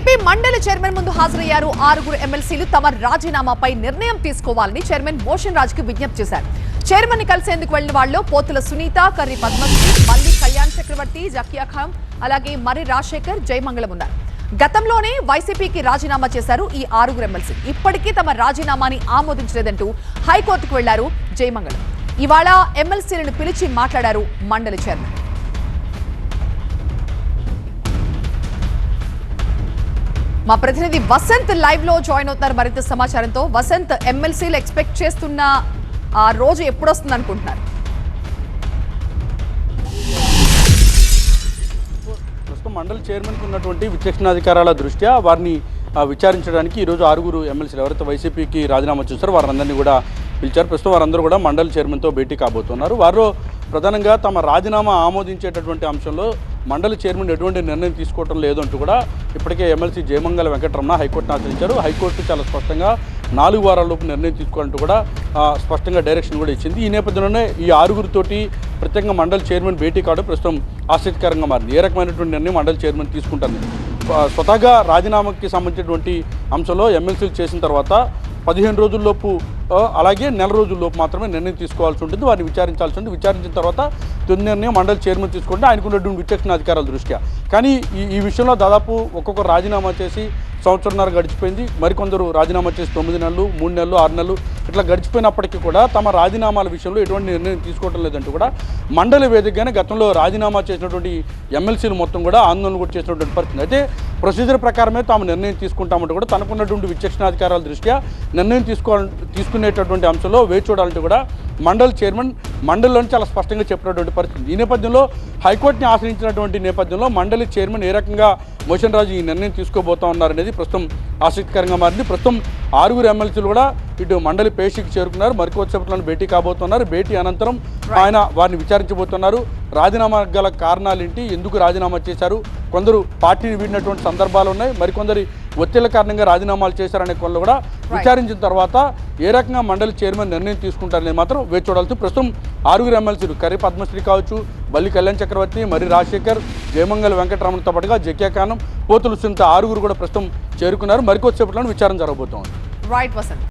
AP మండలి chairman ముందు హాజరయ్యారు. ఆరుగురు ఎమ్మెల్సీలు తమ రాజీనామాపై నిర్ణయం తీసుకోవాలని చైర్మన్ మోషన్ రాజ్కి విజ్ఞప్తి చేశారు. చైర్మన్ని కలిసేందుకు వెళ్ళిన వాళ్ళు పోతుల సునీత కర్రి పద్మశ్రీ మల్లి కళ్యాణ్ చక్రవర్తి జకియా ఖాన్ అలాగే మరి రాజశేఖర్ జయమంగళం ఉన్నారు. గతంలోనే వైసీపీకి రాజీనామా చేశారు ఈ ఆరుగురు ఎమ్మెల్సీ. ఇప్పటికీ తమ రాజీనామాని ఆమోదించలేదంటూ హైకోర్టుకు వెళ్ళారు జయమంగళం. ఇవాళ ఎమ్మెల్సీలను పిలిచి మాట్లాడారు మండలి చైర్మన్. మా ప్రతినిధి వసంత్ లైవ్లో జాయిన్ అవుతున్నారు మరింత సమాచారంతో. వసంత్ ఎమ్మెల్సీలు ఎక్స్పెక్ట్ చేస్తున్న ఆ రోజు ఎప్పుడు వస్తుంది అనుకుంటున్నారు? ప్రస్తుతం మండలి చైర్మన్కి ఉన్నటువంటి విచక్షణాధికారాల దృష్ట్యా వారిని విచారించడానికి ఈరోజు ఆరుగురు ఎమ్మెల్సీలు ఎవరైతే వైసీపీకి రాజీనామా చేస్తారో వారందరినీ కూడా పిలిచారు. ప్రస్తుతం వారందరూ కూడా మండలి చైర్మన్తో భేటీ కాబోతున్నారు. వారు ప్రధానంగా తమ రాజీనామా ఆమోదించేటటువంటి అంశంలో మండలి చైర్మన్ ఎటువంటి నిర్ణయం తీసుకోవటం లేదు అంటూ కూడా ఇప్పటికే ఎమ్మెల్సీ జయమంగళ వెంకటరమణ హైకోర్టును ఆశ్రయించారు. హైకోర్టు చాలా స్పష్టంగా నాలుగు వారాలలోపు నిర్ణయం తీసుకోవాలంటూ కూడా స్పష్టంగా డైరెక్షన్ కూడా ఇచ్చింది. ఈ నేపథ్యంలోనే ఈ ఆరుగురితోటి ప్రత్యేకంగా మండలి చైర్మన్ భేటీ కావడం ప్రస్తుతం ఆసక్తికరంగా మారింది. ఏ రకమైనటువంటి నిర్ణయం మండలి చైర్మన్ తీసుకుంటుంది స్వతహాగా రాజీనామాకి సంబంధించినటువంటి అంశంలో ఎమ్మెల్సీలు చేసిన తర్వాత పదిహేను రోజుల్లోపు అలాగే నెల రోజుల్లోపు మాత్రమే నిర్ణయం తీసుకోవాల్సి ఉంటుంది. వారిని విచారించాల్సి ఉంటుంది. విచారించిన తర్వాత తుది నిర్ణయం మండలి చైర్మన్ తీసుకుంటే ఆయనకు ఉన్నటువంటి విచక్షణ అధికారాల దృష్ట్యా. కానీ ఈ ఈ విషయంలో దాదాపు ఒక్కొక్క రాజీనామా చేసి సంవత్సరంన్నర గడిచిపోయింది. మరికొందరు రాజీనామా చేసి తొమ్మిది నెలలు మూడు నెలలు ఆరు నెలలు ఇట్లా గడిచిపోయినప్పటికీ కూడా తమ రాజీనామాల విషయంలో ఎటువంటి నిర్ణయం తీసుకోవటం లేదంటూ కూడా మండలి వేదికగానే గతంలో రాజీనామా చేసినటువంటి ఎమ్మెల్సీలు మొత్తం కూడా ఆందోళన కూడా చేసినటువంటి పరిస్థితి. అయితే ప్రొసీజర్ ప్రకారమే తాము నిర్ణయం తీసుకుంటామంటూ కూడా తనకున్నటువంటి విచక్షణాధికారాల దృష్ట్యా నిర్ణయం తీసుకో తీసుకునేటటువంటి అంశంలో వేచి చూడాలంటూ కూడా మండలి చైర్మన్ మండలిలోని చాలా స్పష్టంగా చెప్పినటువంటి పరిస్థితి. ఈ నేపథ్యంలో హైకోర్టుని ఆశ్రయించినటువంటి నేపథ్యంలో మండలి చైర్మన్ ఏ రకంగా మోషన్ రాజు ఈ నిర్ణయం తీసుకోబోతా ఉన్నారనేది ప్రస్తుతం ఆసక్తికరంగా మారింది. ప్రస్తుతం ఆరుగురు ఎమ్మెల్సీలు కూడా ఇటు మండలి పేషికి చేరుకున్నారు. మరికొద్దిసేపట్లో భేటీ కాబోతున్నారు. భేటీ అనంతరం ఆయన వారిని విచారించబోతున్నారు. రాజీనామా గల కారణాలేంటి? ఎందుకు రాజీనామా చేశారు? కొందరు పార్టీని వీడినటువంటి సందర్భాలు ఉన్నాయి. మరికొందరి ఒత్తిళ్ళ కారణంగా రాజీనామాలు చేశారనే కొన్ని కూడా విచారించిన తర్వాత ఏ రకంగా మండలి చైర్మన్ నిర్ణయం తీసుకుంటారనేది మాత్రం వేచి చూడాల్సి ప్రస్తుతం ఆరుగురు ఎమ్మెల్సీలు కర్రీ పద్మశ్రీ కావచ్చు బల్లి కళ్యాణ్ చక్రవర్తి మరి రాజశేఖర్ జయమంగళ వెంకటరమణతో పాటుగా జక్యా ఖానం పోతులు సునీత ఆరుగురు కూడా ప్రస్తుతం చేరుకున్నారు. మరికొద్దిసేపట్లో విచారణ జరగబోతోంది. రైట్ వసంత్.